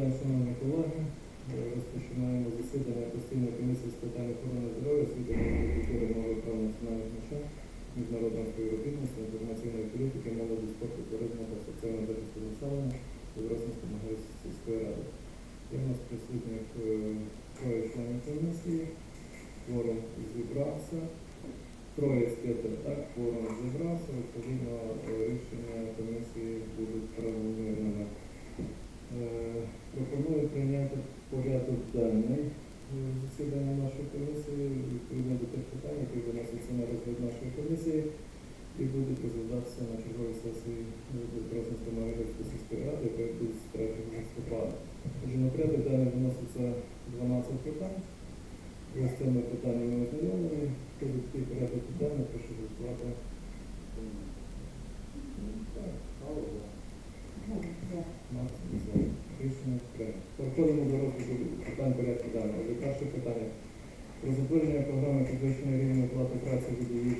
день, шановні Розпочинаємо засідання постійної комісії з питань охорони здоров'я, освіти, культури, мови, прав національних меншин, міжнародного співробітництва, інформаційної політики, молоді, спорту, туризму та соціального захисту населення Євросинської Магазинської сільської ради. Є у нас присутніх е, троє членів комісії, форум зібрався. Троє п'яти, так, форум зібрався, відповідно е, рішення комісії будуть правомірними. Денний е, засідання нашої комісії відповідно до тих питань, які виносяться на розгляд нашої комісії і будуть розглядатися на черговій сесії Дросненської Маргарської сільської ради, яка буде з 3 листопада. Отже, на порядок денний виноситься 12 питань. Ви з цими питаннями ознайомлені. Хто за такий порядок денний, прошу голосувати. Так, Алло, за. Максим за. Рішення прийнято. Переходимо до розгляду питань порядку денного. Отже, перше питання. Про затвердження програми підвищення рівня оплати праці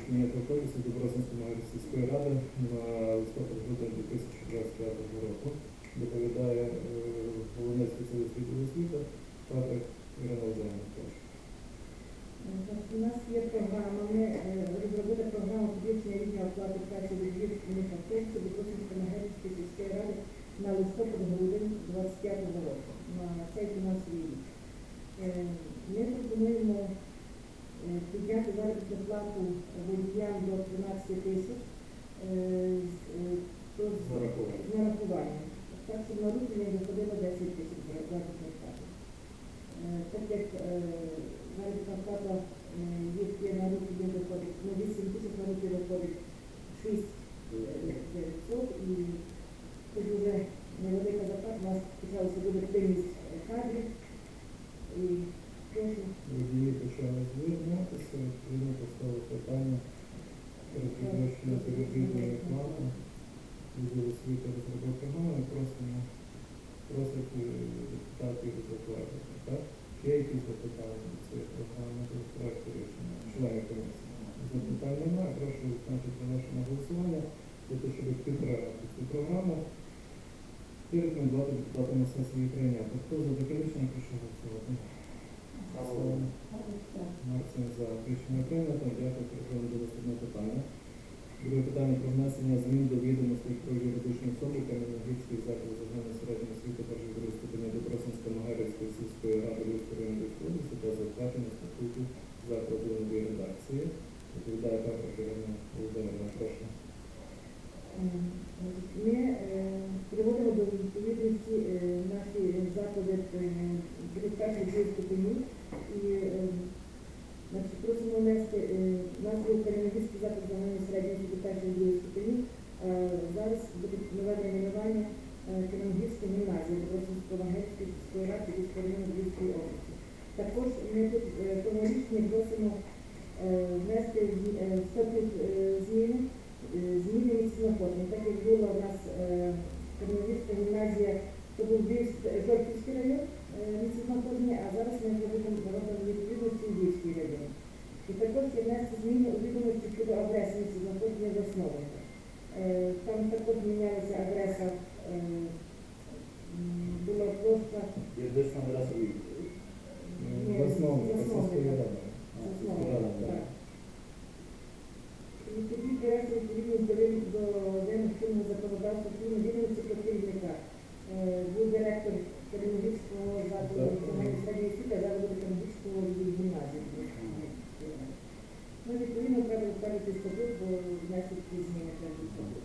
прийнятого кодексу Добросинської сільської ради на листопад-грудень 2025 року. Доповідає е, головний спеціаліст відділу освіти Патрик Ірина Володимирівна. У нас є програма, ми е, розробили програму підвищення рівня оплати праці водіїв шкільних автобусів Дубровської Магазинської сільської ради на листопад-грудень 25 року, на цей фінансовий рік. Е, Ми пропонуємо е, підняти заробітну плату водіям до 13 тисяч е, з- нарахуванням. Так, щоб на руки не 10 тисяч заробітної плати. Так як заробітна плата є на руки доходить, ну 8 тисяч на руки доходить 6 900 і це дуже невелика зарплата, у нас почалося дуже плинність е, кадрів. І прошу Водії почали звільнятися, відповідно поставили питання про підвищення заробітної плати. Відділ освіти розробив програму і просимо, просить е, депутатів затвердити. Так? Чи є якісь запитання до цієї програми до проекту рішення? Члени комісії. Запитань немає, прошу значить прошу на голосування для того, щоб підтримати цю програму і рекомендувати депутатам сесії прийняти. Хто за таке рішення, прошу голосувати. Максим за рішення прийнято. Дякую. Переходимо до наступного питання. Друге питання про внесення змін до відомостей про юридичну особу Кам'яногірський заклад загальної середньої освіти першої другої ступеня Добросинської Магарівської сільської ради Львівської районної області та затвердження статуту закладу нової редакції. Відповідає Петра Ірина Володимирівна. Прошу. Ми е, приводимо до відповідності е, наші заклади від першої дві ступені і е, значить, просимо внести е, назву Каліновський заклад загальної середньої освіти першої дві ступені. Е, Зараз буде нове найменування Каліновська гімназія Російської Вангельської сільської ради Львівської району Львівської області. Також ми тут е, в тому рішенні просимо е, внести змі- е, в статут е, зміни е, зміни місценаходження. Так як була у нас е, Тернопільська гімназія, то був Львівський- Жовківський район е, місценаходження, а зараз ми вже будемо відповідності Львівський район. І також є внести зміни у відомості щодо адреси місценаходження засновника. Е, Там також мінялася адреса, е, м, була площа Юридична адреса Львів. Ні, Засновника засновника. сільської ради. засновника. так. І тоді директор відповідно до вим- до вимог чинного законодавства України відомості про керівника. Е, Був директор Тернопільського закладу національної середньої освіти, а зараз буде Тернопільського гімназії. Ну, відповідно, треба вставити статут, бо внести ці зміни треба в статут.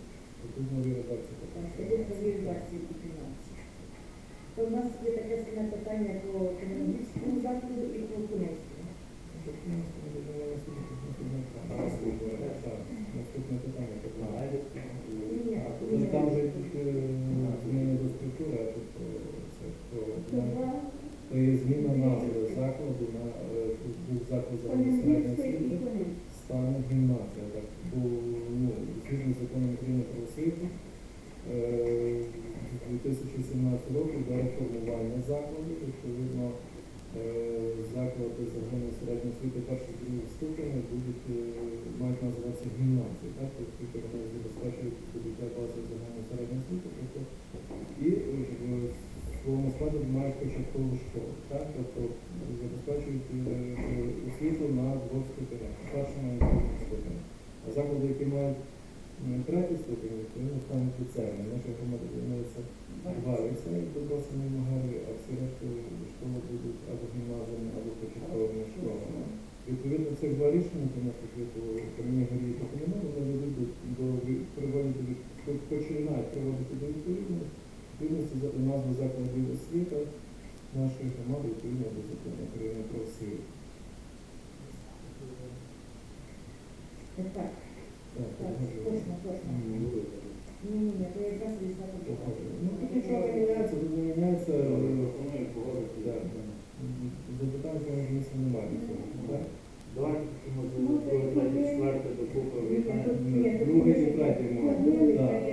Тут нові редакції. Там статут нові редакції по фінансах. То в нас є таке саме питання по Тернопільському закладу і по Кунецькому. Наступне питання. Ні, Ну, Зміни до структури, а тут е, це То є зміна назви закладу на е, був заклад загальної середньої освіти, стане гімназія. Так, бо ну, згідно з законом України про освіту, е, 2017 року до реформування закладу, відповідно, е, заклади загальної середньої освіти першого і другого ступеня будуть, е, мають називатися гімназії, так, оскільки вони забезпечують здобуття бази загальної середньої тобто, і е, в своєму складу мають початкову школу. Так? Тобто забезпечують е, освіту на двох ступенях. Першому і другому ступені. А заклади, які мають третій ступень, відповідно стануть ліцеями. Наша громада займається два ліцеї добросини в Магарові, а всі решта школи будуть або гімназіями, або початковими школами. Відповідно, цих два рішення про нас освіту Кам'яні горі та вони ведуть до, хоч- починають приводити до відповідності, відповідності за назви закладів освіти нашої громади відповідно до закону України про освіту. Так, так, Так, так, точно, точно. Ні, ні, ні, то якраз похоже. Ну, тут нічого не міняється, тут не міняється. Запитань цього місця немає. Так? Давайте таки може Ну, друге, третє, четверте до купи може- і тут можна.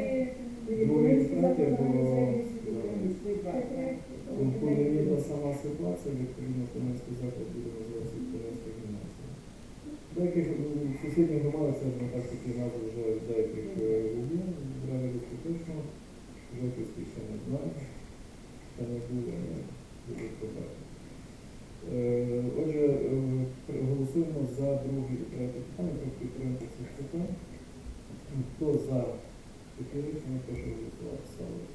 Так, такі назви вже в деяких е, є, в Браварівську точно, Жовківський ще не знаю, ще не але буде побачити. Е, Отже, е, голосуємо за друге і третє питання, про підтримку цих питань. Хто за таке рішення, прошу голосувати. Ставити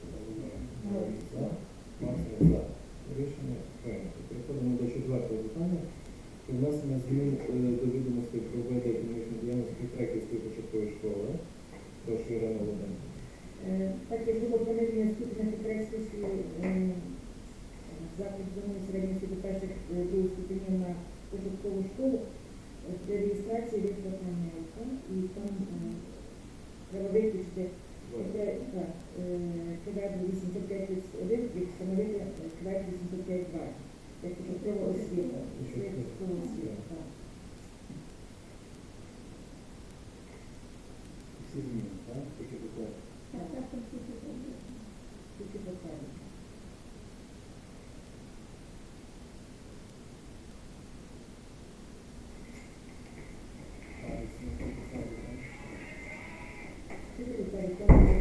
за. Максимум за. Рішення прийнято. Переходимо до четвертого питання. Внесення змін е, до відомостей про ведення економічної діяльності Креківської початкової школи. Прошу Ірина Володимирівна. Е, Так як було пониження ступеня Петрецької заклад зони середньої освіти перших е, других ступенів на початкову школу, реєстрації виплатника, і там треба виключити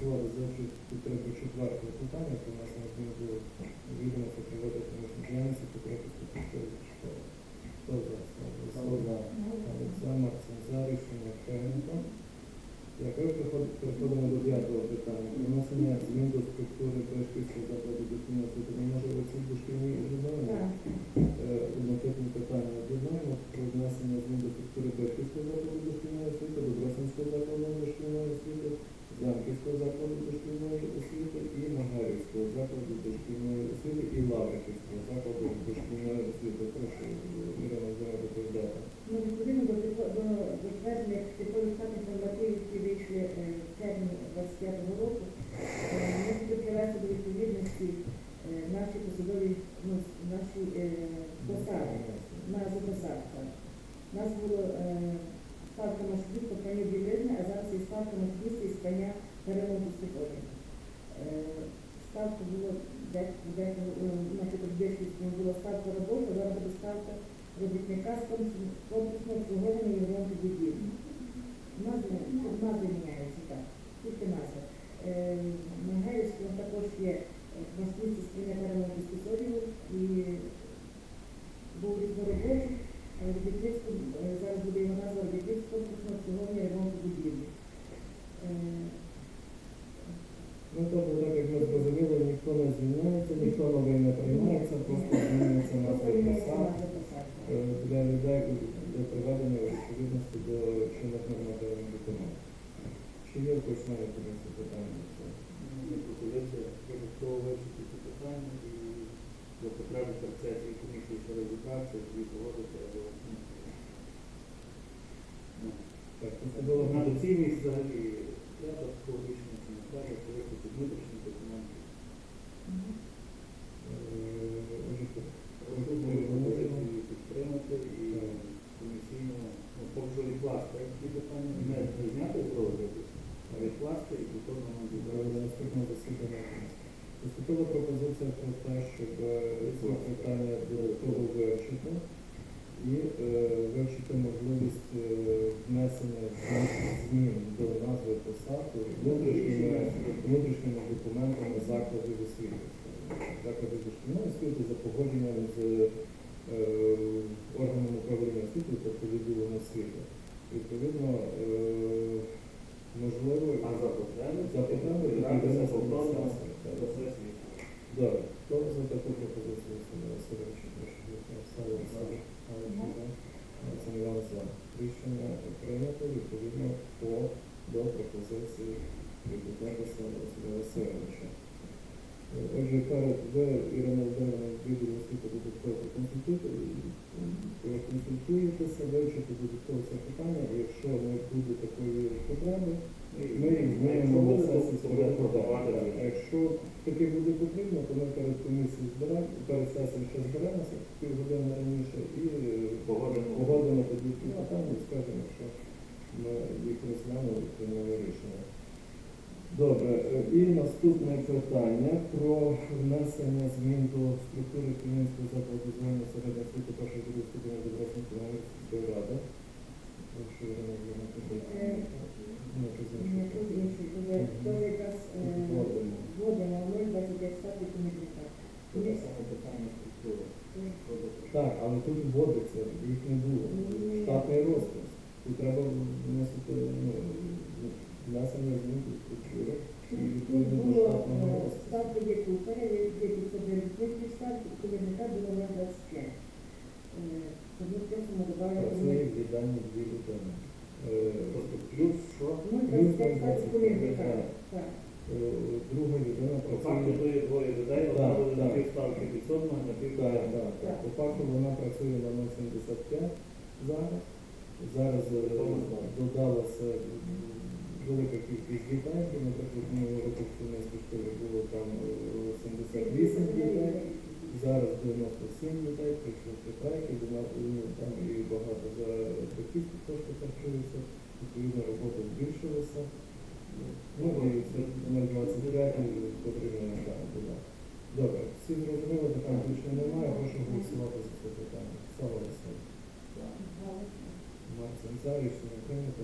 Прошу голосувати за підтримку четвертого питання, про нас на зміни до відомості про ведення економічної діяльності по Креківської початкової школи. Хто за? Максим за рішення прийнято. Дякую. Переход- Переходимо до п'ятого питання. Про змін до структури Брешківського закладу дошкільної освіти. Може оці дошкільні об'єднаємо? Е, Однотипні питання об'єднаємо про внесення змін до структури Брешківського закладу дошкільної освіти, Добросинського закладу дошкільної освіти, Замківського закладу дошкільної освіти і Магарівського закладу дошкільної освіти і Лавриківського закладу дошкільної освіти. Прошу, Ірина, зараз доповідати. Ну, відповідно до до затвердження типових штатних нормативів, які вийшли е, в червні 25-го року, е, ми будуть привести до відповідності е, наші посадові, ну, наші е, посади, назви посад. так. У нас було е, ставка машинів по спання білизни, а зараз є ставка машиністів і та ремонту стихові. Ставка було десь, десь, наприклад, в Бешківському була ставка роботи, зараз буде ставка робітника з комплексного обслуговування і ремонту будівлі. Назви міняються, так, тільки назви. Е, На Герівському також є власниці спільне ремонту спецодів і був різноробочий, робітництво, е, зараз буде його назва робітництво комплексного обслуговування і ремонту будівлі. Ну, тобто, так як ми зрозуміли, ніхто не звільняється, ніхто новий не приймається, просто змінюється Просто назва міняється посад назва посад. е, для людей для приведення у відповідності до чинних нормативних документів. Чи є в когось навіть якісь питання? до цього? Є пропозиція додатково вивчити ці питання і до потреби процесів комісії ще розібратися, тоді погодити або ну, Так, це було на доцільність взагалі я такого рішення це не треба, повинні внутрішні документи. Мгм. Е, Отже, щоб е, ці питання додатково вивчити і е, вивчити можливість е, внесення змін до назви посад внутрішніми, внутрішніми документами закладів освіти. Закладів дошкільної освіти за погодженням з е, органом управління освіти, тобто відділом освіти. Відповідно, е, можливо, А за потреби? відповідно Так. до сесії. Добре, хто за таку пропозицію Васильовича? Ставлю. Олександр Іванович за. Рішення прийнято відповідно по до пропозиції депутата Васильовича. Е, Отже, ви, Ірина Володимирівна, відділу освіти додатково проконсультуєте- проконсультуєтеся, вивчите додатково це питання, і якщо не буде такої потреби, ми їх змінимо на сесії порядку. А якщо таке буде потрібно, то ми перед комісією зберемо, перед сесією ще зберемося півгодини раніше і е, Погодимо. тоді ті питання і скажемо, що ми їх розглянули і прийняли рішення. Добре, е, і наступне питання про внесення змін до структури Кам'янського закладу звання середньої освіти першого другого ступеня Добросної Кам'янської ради. Прошу, Ірина Володимирівна, Е, якраз е, Вводимо. вводимо 0,25 штатів комітета. Це саме питання структури. Що за це? Так, але тут вводиться, їх не було. Штатний розпис. Тут треба вносити ну, внесення змін до структури і відповідно було е, розпису. ставки є є підсобівницький ставки, керівника було 0,25. Е, Тому просимо додати Працює в відданні дві людини. Е, плюс що? 0,25 штатів керівника. Е, Друга людина працює. По факту є двоє людей, одна буде на півставки підсобного, на півставки. По факту вона працює на 0,75 зараз. Зараз е, додалася велика кількість дітей, наприклад, минулого року в школі було там е, 78 дітей, зараз 97 дітей, ще ну, там і багато за батьківські кошти харчуються, відповідно робота збільшилася. Ну і це 0,25 потрібно так буде. Добре, всі зрозуміли, питань більше немає, прошу голосувати за це питання. Слава Василь. Марцин за рішення прийнято.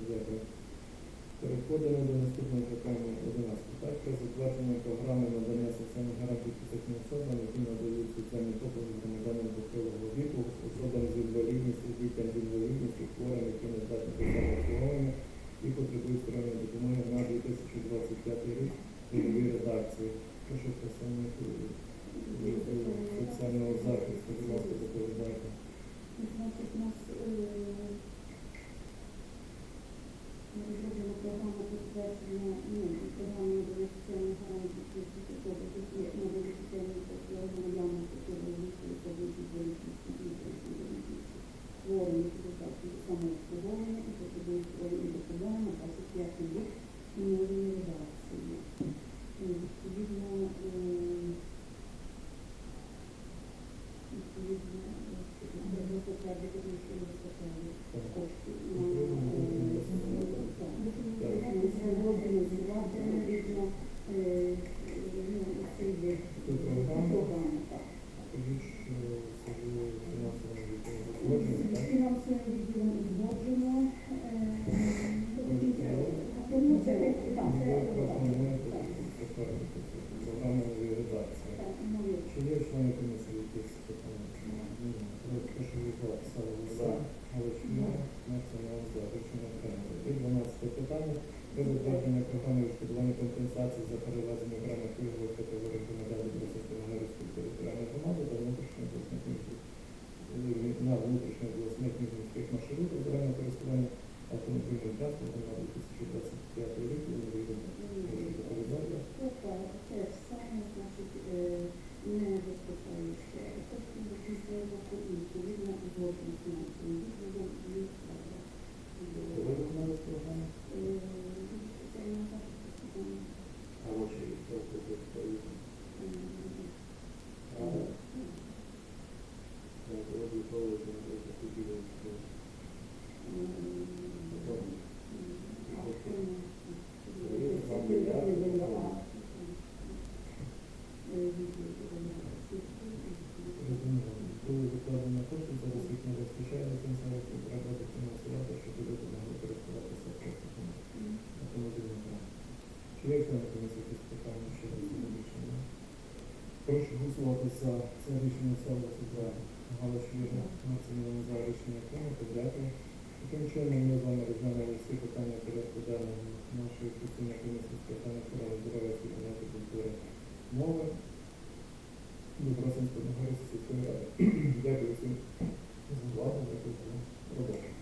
Переходимо до наступного питання 11. Так, про затвердження програми надання соціальних гарантій фізичним особам, які надають соціальні послуги громадянам похилого віку, особам з інвалідністю, дітям з інвалідністю, хворим, які не здатні до самообслуговування і потребують сторонньої допомоги на 2025 рік в новій редакції. Прошу представник соціального захисту, будь ласка, доповідайте. Значить, у нас е, програму підтвердження ну, програми надання соціальних гарантій які надають соціальні послуги громадянам похилого віку, особливо з інвалідністю, дітям з інвалідністю, хворим, які доставки до самообслуговування і потребують сторонньої допомоги на 25 рік у новій редакції. Е, Відповідно, е, відповідно, е, затвердити, тому що не вистачає коштів на фінансувати потрібно е, ну, цей вид програми. так. Скажіть, що це було фінансово узгоджено, так? Фінансовим відділом узгоджено. е, ну, це- так, Ви це- пропонуєте так, затвердити цю програму нової редакції. так, нові. Чи є члени комісії якісь питання? Ні. Прошу відбувати за Галичина, націонал за рішення прийнято. І 12 питання про затвердження програми відшкодування компенсації за перевезення окремих пільгових категорій громадян до Російсько-Ганерівської територіальної громади та внутрішньої обласних міських на внутрішніх обласних міських маршрутах загального користування автомобільним транспортом на 2025 рік. Тобто, те ж саме, значить, е, не вистачає ще коштів до кінця року і відповідно узгоджено фінансовим відділом і треба. Ви виконали програму? Е, це не так, що там, А очі просто відповідно. е, А я роблю проводити на просто хотіли, що Е, Чи є комісії якісь питання щодо цього рішення? Прошу голосувати за це рішення село за Галич Вірна. Національне за рішення прийнято. Дякую. Таким чином ми з вами розглянули всі питання порядку денного нашої постійної комісії з питань охорони здоров'я, науки, культури, мови. Добросинського Нагорської сільської ради. Дякую всім за увагу. Дякую.